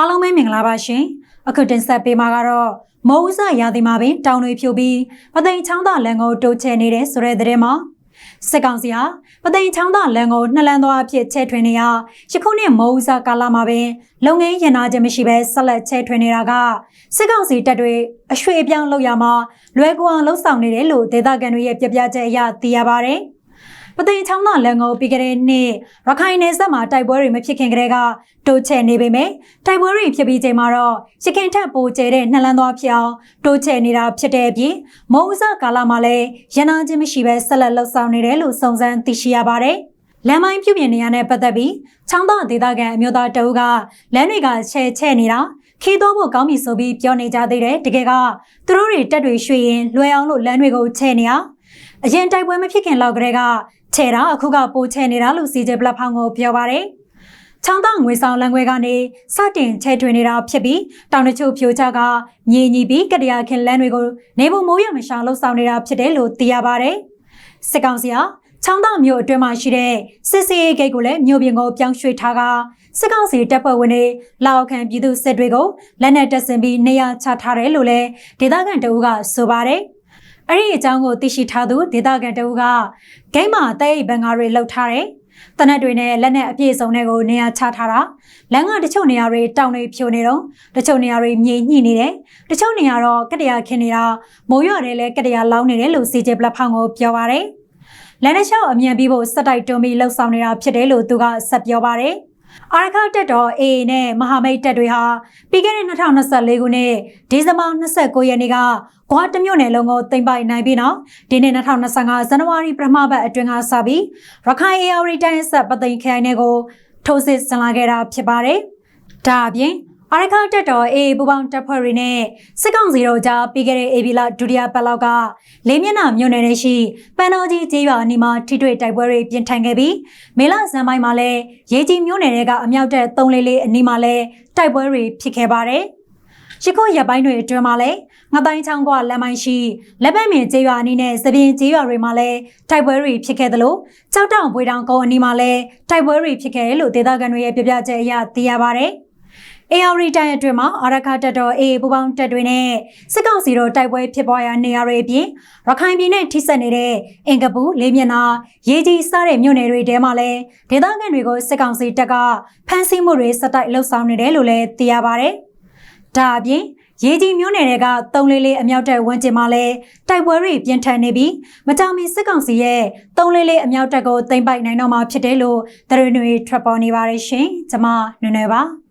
အားလုံးပဲမင်္ဂလာပါရှင်အခုတင်ဆက်ပေးမှာကတော့မိုးဥစရာသီမှာပင်တောင်တွေဖြိုပြီးပသိမ်ချောင်းသားလန်ကိုတိုးချဲနေတဲ့ဆိုတဲ့သတင်းမှာစစ်ကောင်စီဟာပသိမ်ချောင်းသားလန်ကိုနှစ်လန်းသွားအဖြစ်ချဲထွင်နေရယခုနှစ်မိုးဥစကာလမှာပင်လုံငင်းရင်နာခြင်းမရှိဘဲဆက်လက်ချဲထွင်နေတာကစစ်ကောင်စီတပ်တွေအရွှေ့အပြောင်းလုပ်ရမှာလွယ်ကူအောင်လှုပ်ဆောင်နေတယ်လို့ဒေသခံတွေရဲ့ပြပြချက်အရသိရပါတယ်။ ပသိမ်ချောင်းသားလန်ကိုပြီးကြတဲ့နှစ်ရခိုင်နယ်စပ်မှာတိုက်ပွဲတွေမဖြစ်ခင်ကတည်းကတိုးချဲ့နေပေမဲ့တိုက်ပွဲတွေဖြစ်ပြီးချိန်မှာတော့ရခင်ထက်ပိုကျဲတဲ့နှလန်းသွားဖြစ်အောင်တိုးချဲ့နေတာဖြစ်တဲ့အပြင်မုံဥစကာလမှာလည်းရနာချင်းမရှိဘဲဆက်လက်လှုပ်ဆောင်နေတယ်လို့စုံစမ်းသိရှိရပါတယ်။လမ်းမိုင်းပြုပြင်နေရတဲ့ပတ်သက်ပြီးချောင်းသားဒေသခံအမျိုးသားတအုပ်ကလမ်းတွေကချဲချဲ့နေတာခီးတော့ဖို့ကောင်းပြီဆိုပြီးပြောနေကြသေးတယ်တကယ်ကသူတို့တွေတက်တွေရွှေရင်လွယ်အောင်လို့လမ်းတွေကိုချဲ့နေရ အရင်တိုက်ပွဲမဖြစ်ခင်လောက်ကတည်းကချဲတာအခုကပိုချဲနေတာလို့စီဂျေပလက်ဖောင်းကိုပြောပါတယ်။ချောင်းသားငွေဆောင်လန်ခွဲကနေစတင်ချဲထွင်နေတာဖြစ်ပြီးတောင်တချို့ဖြိုချကညင်ညီပြီးကတရာခင်လန်းတွေကိုနေဖို့မိုးရမရှာလှုပ်ဆောင်နေတာဖြစ်တယ်လို့သိရပါတယ်။စစ်ကောင်စီဟာချောင်းသားမြို့အတွင်းမှာရှိတဲ့စစ်စေးဂိတ်ကိုလည်းမြို့ပြင်ကိုပြောင်းရွှေ့ထားကစစ်ကောင်စီတပ်ဖွဲ့ဝင်တွေလောက်ခံပြည်သူစစ်တွေကိုလက်နက်တပ်ဆင်ပြီးနေရာချထားတယ်လို့လည်းဒေသခံတအုပ်ကဆိုပါတယ်။ အဲ့ဒီအကြောင်းကိုသိရှိထားသူဒေသခံတအုပ်ကဂိမ်းမှာတဲ့အိတ်ဘန်ကာတွေလှုပ်ထားတယ်။တနက်တွေနဲ့လက်နဲ့အပြည့်စုံတွေကိုနေရာချထားတာလမ်းကတချို့နေရာတွေတောင်တွေဖြိုနေတော့တချို့နေရာတွေမြေညှိနေတယ်တချို့နေရာတော့ကတရာခင်းနေတာမိုးရွာတယ်လဲကတရာလောင်းနေတယ်လို့စီဂျေပလက်ဖောင်းကိုပြောပါတယ်။လမ်းတစ်လျှောက်အမြန်ပြီးဖို့စက်တိုက်တွန်းပြီးလှုပ်ဆောင်နေတာဖြစ်တယ်လို့သူကဆက်ပြောပါတယ်။ အာရခတက်တော် AA နဲ့မဟာမိတ်တပ်တွေဟာပြီးခဲ့တဲ့2024ခုနှစ်ဒီဇင်ဘာ29ရက်နေ့ကဂွာတမြို့နယ်လုံးကိုတင်ပိုင်နိုင်ပြီးနောက်ဒီနေ့2025ဇန်နဝါရီပထမပတ်အတွင်းကစပြီးရခိုင် AR တိုင်းဆက်ပသိမ်ခိုင်နယ်ကိုထိုးစစ်ဆင်လာခဲ့တာဖြစ်ပါတယ်။ဒါအပြင် အာရခတက်တော်အေးပူပေါင်းတပ်ဖွဲ့တွေနဲ့စစ်ကောင်စီတို့ကြားပြီးခဲ့တဲ့ AB လဒုတိယပတ်လောက်ကလေးမျက်နှာမြို့နယ်ရှိပန်တော်ကြီးကျေးရွာအနီးမှာထိတွေ့တိုက်ပွဲတွေပြင်းထန်ခဲ့ပြီးမေလဇန်ပိုင်းမှာလည်းရေကြီးမြို့နယ်တွေကအမြောက်တဲ့၃လေးလေးအနီးမှာလည်းတိုက်ပွဲတွေဖြစ်ခဲ့ပါတယ်။ရှိခိုးရပိုင်းတွေအတွင်းမှာလည်းငတိုင်းချောင်းကလမ်းမိုင်းရှိလက်ပတ်မြင်ကျေးရွာအနီးနဲ့သပင်ကျေးရွာတွေမှာလည်းတိုက်ပွဲတွေဖြစ်ခဲ့သလိုကြောက်တောင်ပွေတောင်ကုန်းအနီးမှာလည်းတိုက်ပွဲတွေဖြစ်ခဲ့တယ်လို့ဒေသခံတွေရဲ့ပြပြချက်အရသိရပါတယ်။ AR တိုင်းအတွင်းမှာအာရခတပ်တော် AA ပူပေါင်းတပ်တွေနဲ့စစ်ကောင်စီတို့တိုက်ပွဲဖြစ်ပွားရာနေရာတွေအပြင်ရခိုင်ပြည်နယ်ထိစပ်နေတဲ့အင်ကပူလေးမျက်နှာရေကြီးစတဲ့မြို့နယ်တွေထဲမှာလည်းဒေသခံတွေကိုစစ်ကောင်စီတပ်ကဖမ်းဆီးမှုတွေစတိုက်လှုပ်ဆောင်နေတယ်လို့လည်းသိရပါဗျ။ဒါအပြင်ရေကြီးမျိုးနယ်တွေကတုံးလေးလေးအမြောက်တက်ဝန်းကျင်မှာလဲတိုက်ပွဲတွေပြင်းထန်နေပြီးမကြောင်မီစစ်ကောင်စီရဲ့တုံးလေးလေးအမြောက်တက်ကိုတင်ပိုက်နိုင်တော့မှာဖြစ်တယ်လို့သတင်းတွေထွက်ပေါ်နေပါတယ်ရှင်။ကျွန်မနွယ်နွယ်ပါ။